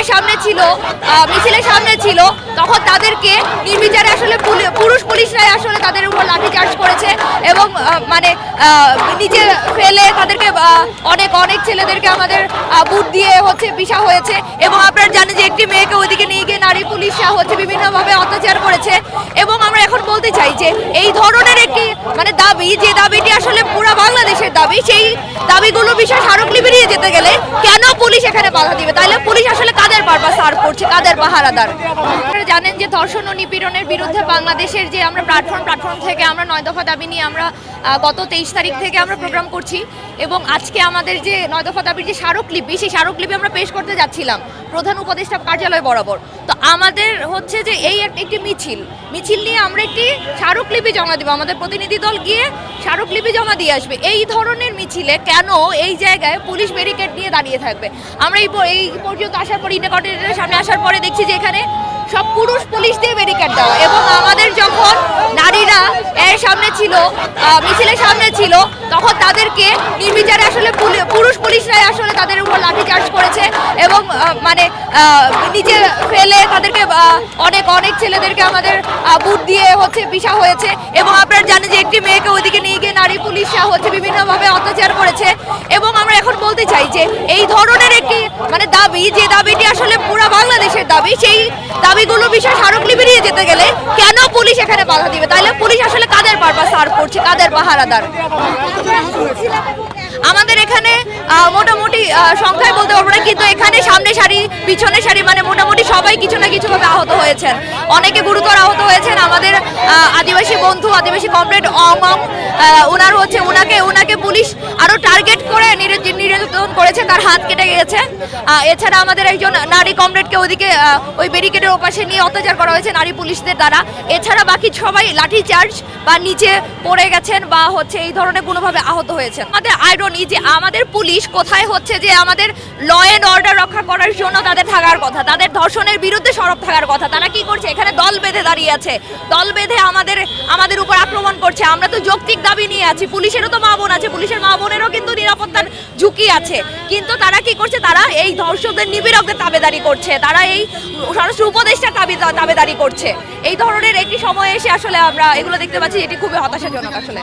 এর সামনে ছিল মিছিলের সামনে ছিল, তখন তাদেরকে নির্বিচারে আসলে পুরুষ পুলিশরাই আসলে তাদের উপর লাঠিচার্জ করেছে এবং মানে নিচে ফেলে তাদেরকে অনেক অনেক ছেলেদেরকে আমাদের বুট দিয়ে হচ্ছে পিষা হয়েছে এবং আপনারা জানেন যে একটি মেয়েকে ওইদিকে নিয়ে গিয়ে নারী পুলিশরা হচ্ছে বিভিন্নভাবে অত্যাচার করেছে এবং আমরা এখন বলতে চাই যে এই ধরনের একটি মানে দাবি, যে দাবিটি আসলে পুরো বাংলাদেশের দাবি, সেই দাবিগুলো বিষয়ে স্মারকলিপি নিয়ে যেতে গেলে কেন পুলিশ এখানে বাধা দিবে? তাহলে পুলিশ আসলে কাদের বারবার সার্ভ করছে? কাদের পাহারাদার জানেন যে ধর্ষণ ও নিপীড়নের বিরুদ্ধে বাংলাদেশের যে আমরা প্ল্যাটফর্ম প্ল্যাটফর্ম থেকে আমরা নয় দফা দাবি নিয়ে আমরা গত তেইশ তারিখ থেকে আমরা প্রোগ্রাম করছি এবং আজকে আমাদের যে নয় দফা দাবির যে স্মারকলিপি, সেই স্মারকলিপি আমরা পেশ করতে যাচ্ছিলাম প্রধান উপদেষ্টা কার্যালয় বরাবর। তো আমাদের হচ্ছে যে এই একটি মিছিল মিছিল নিয়ে আমরা একটি স্মারকলিপি জমা দেবো। আমাদের প্রতিনিধি দল গিয়ে স্মারকলিপি জমা দিয়ে আসবে। এই ধরনের মিছিলে কেন এই জায়গায় পুলিশ ব্যারিকেড নিয়ে দাঁড়িয়ে থাকবে? আমরা এই পর্যন্ত আসার পর, ইন্ডিয়া সামনে আসার পরে দেখছি যে এখানে সব পুরুষ পুলিশ দিয়ে ব্যারিকেড দেওয়া। এবং আমাদের যখন নারীরা এর সামনে ছিল মিছিলের সামনে ছিল, তখন তাদেরকে নির্বিচারে আসলে পুরুষ পুলিশরাই আসলে তাদের উপর লাঠিচার্জ করেছে। এবং মানে নিচে ফেলে তাদেরকে অনেক অনেক ছেলেদেরকে আমাদের বুট দিয়ে হচ্ছে পিষা হয়েছে। এবং আপনারা জানেন যে একটি মেয়েকে ওইদিকে নিয়ে গিয়ে নারী পুলিশরা হচ্ছে বিভিন্নভাবে অত্যাচার করেছে। এবং আমরা এখন বলতে চাই যে এই ধরনের একটি মানে দাবি, যে দাবিটি আসলে পুরো বাংলাদেশের দাবি, সেই দাবিগুলো বিষয়ে স্মারকলিপি নিয়ে যেতে গেলে কেন পুলিশ এখানে বাধা দিবে? তাহলে পুলিশ আসলে কাদের পারপাস সার্ভ করছে? কাদের পাহারাদার? আমাদের এখানে মোটামুটি সংখ্যায় বলতে পারব না, কিন্তু এখানে সামনে সারি, পিছনে সারি মানে মোটামুটি সবাই কিছু না কিছুভাবে আহত হয়েছেন। অনেকে গুরুতর আহত হয়েছেন। আমাদের আদিবাসী বন্ধু, আদিবাসী কমরেড অং অং ওনার হচ্ছে ওনাকে ওনাকে পুলিশ আরও টার্গেট করে নির্যাতন করেছে, তার হাত কেটে গিয়েছে। এছাড়া আমাদের একজন নারী কমরেডকে ওদিকে ওই ব্যারিকেডের ওপাশে নিয়ে অত্যাচার করা হয়েছে নারী পুলিশদের দ্বারা। এছাড়া বাকি সবাই লাঠি চার্জ বা নিচে পড়ে গেছেন বা হচ্ছে এই ধরনের কোনোভাবে আহত হয়েছেন। আমাদের আইরনি যে আমাদের পুলিশ কোথায় হচ্ছে যে আমাদের ল অ্যান্ড অর্ডার রক্ষা করার জন্য তাদের থাকার কথা, তাদের ধর্ষণের বিরুদ্ধে সরব থাকার কথা, তারা কি করছে এখানে দল বেঁধে দাঁড়িয়ে আছে। দল বেঁধে আমাদের আমাদের উপর আক্রমণ করছে। আমরা তো যৌক্তিক দাবি নিয়ে আছি। পুলিশেরও তো মা বোন আছে। পুলিশের মা বোনেরও কিন্তু নিরাপত্তার ঝুঁকি আছে। কিন্তু তারা কি করছে? তারা এই ধর্ষকদের নিবিড়কদের তাবেদারি করছে। তারা এই সরাসরি উপদেষ্টার দাবি দাবেদারি করছে। এই ধরনের একটি সময় এসে আসলে আমরা এগুলো দেখতে পাচ্ছি এটি খুবই হতাশাজনক আসলে।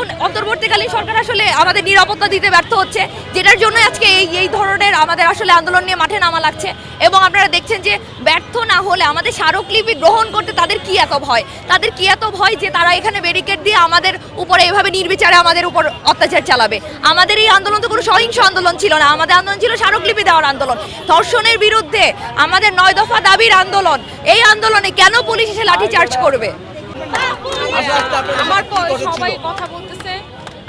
এখন অন্তর্বর্তীকালীন সরকার আসলে আমাদের নিরাপত্তা দিতে ব্যর্থ হচ্ছে, যেটার জন্য আজকে এই এই ধরনের আমাদের আসলে আন্দোলন নিয়ে মাঠে নামা লাগছে। এবং আপনারা দেখছেন যে ব্যর্থ না হলে আমাদের স্মারকলিপি গ্রহণ করতে তাদের কি এত ভয়? তাদের কি এত ভয় যে তারা এখানে ব্যারিকেড দিয়ে আমাদের উপরে এভাবে নির্বিচারে আমাদের উপর অত্যাচার চালাবে? আমাদের এই আন্দোলন তো কোনো সহিংস আন্দোলন ছিল না। আমাদের আন্দোলন ছিল স্মারকলিপি দেওয়ার আন্দোলন। ধর্ষণের বিরুদ্ধে আমাদের নয় দফা দাবির আন্দোলন। এই আন্দোলনে কেন পুলিশ এসে লাঠিচার্জ করবে? আমার পর সবাই কথা বলতেছে।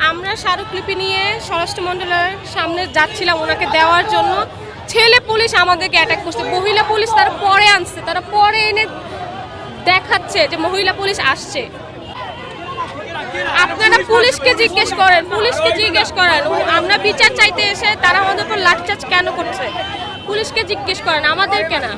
আমরা স্মারকলিপি নিয়ে স্বরাষ্ট্র মন্ডলের সামনে যাচ্ছিলাম ওনাকে দেওয়ার জন্য। ছেলে পুলিশ আমাদেরকে অ্যাটাক করছে। মহিলা পুলিশ তারা পরে আনছে। তারা পরে এনে দেখাচ্ছে যে মহিলা পুলিশ আসছে। আপনারা পুলিশকে জিজ্ঞেস করেন পুলিশকে জিজ্ঞেস করেন আমরা বিচার চাইতে এসে তারা আমাদের উপর লাঠিচার্জ কেন করছে? পুলিশকে জিজ্ঞেস করেন আমাদেরকে না